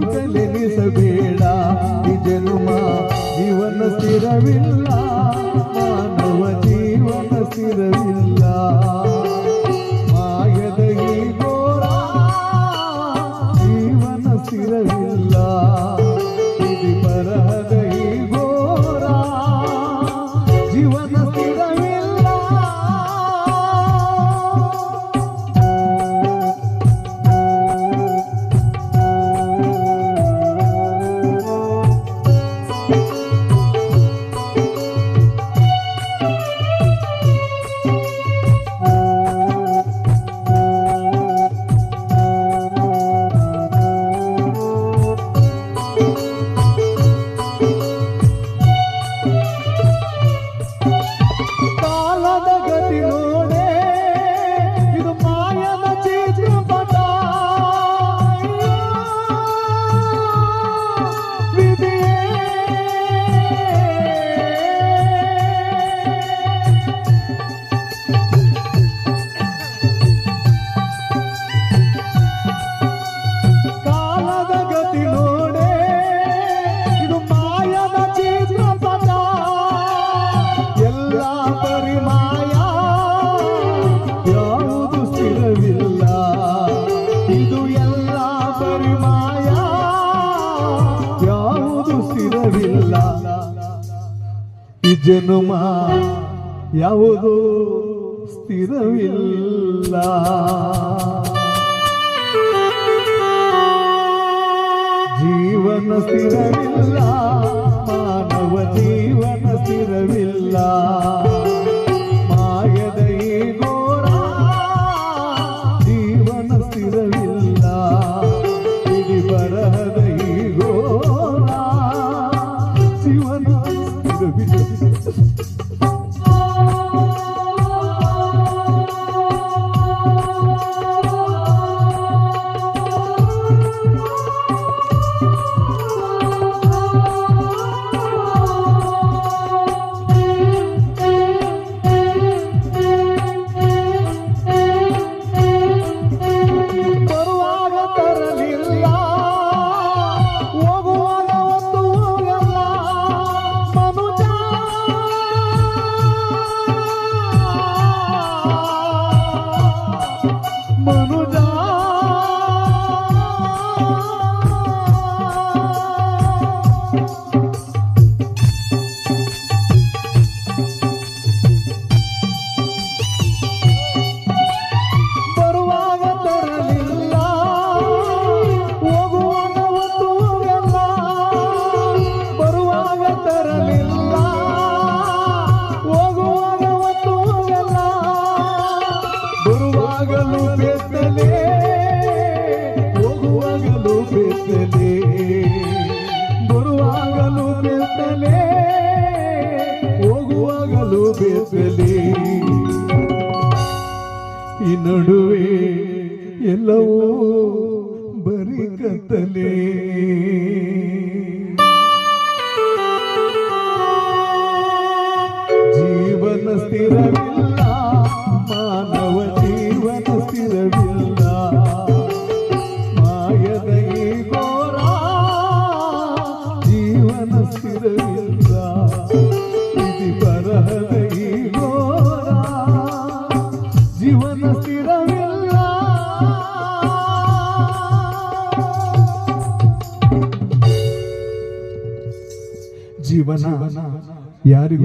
ಬದುಕಲೆನಿಸಬೇಡ ನಿಜನುಮ ಜೀವನ ಸ್ಥಿರವಿಲ್ಲ ಶಿರಸಿಲ್ಲ ಮಾಯದ ಈ ಘೋರ ಜೀವನ ಸ್ಥಿರವಿಲ್ಲ ಈ ಜನುಮ ಯಾವುದೋ ಸ್ಥಿರವಿಲ್ಲ. ಜೀವನ ಸ್ಥಿರವಿಲ್ಲ ಮಾನವ ಜೀವನ ಸ್ಥಿರವಿಲ್ಲ. Onu da believe. जीवन यारी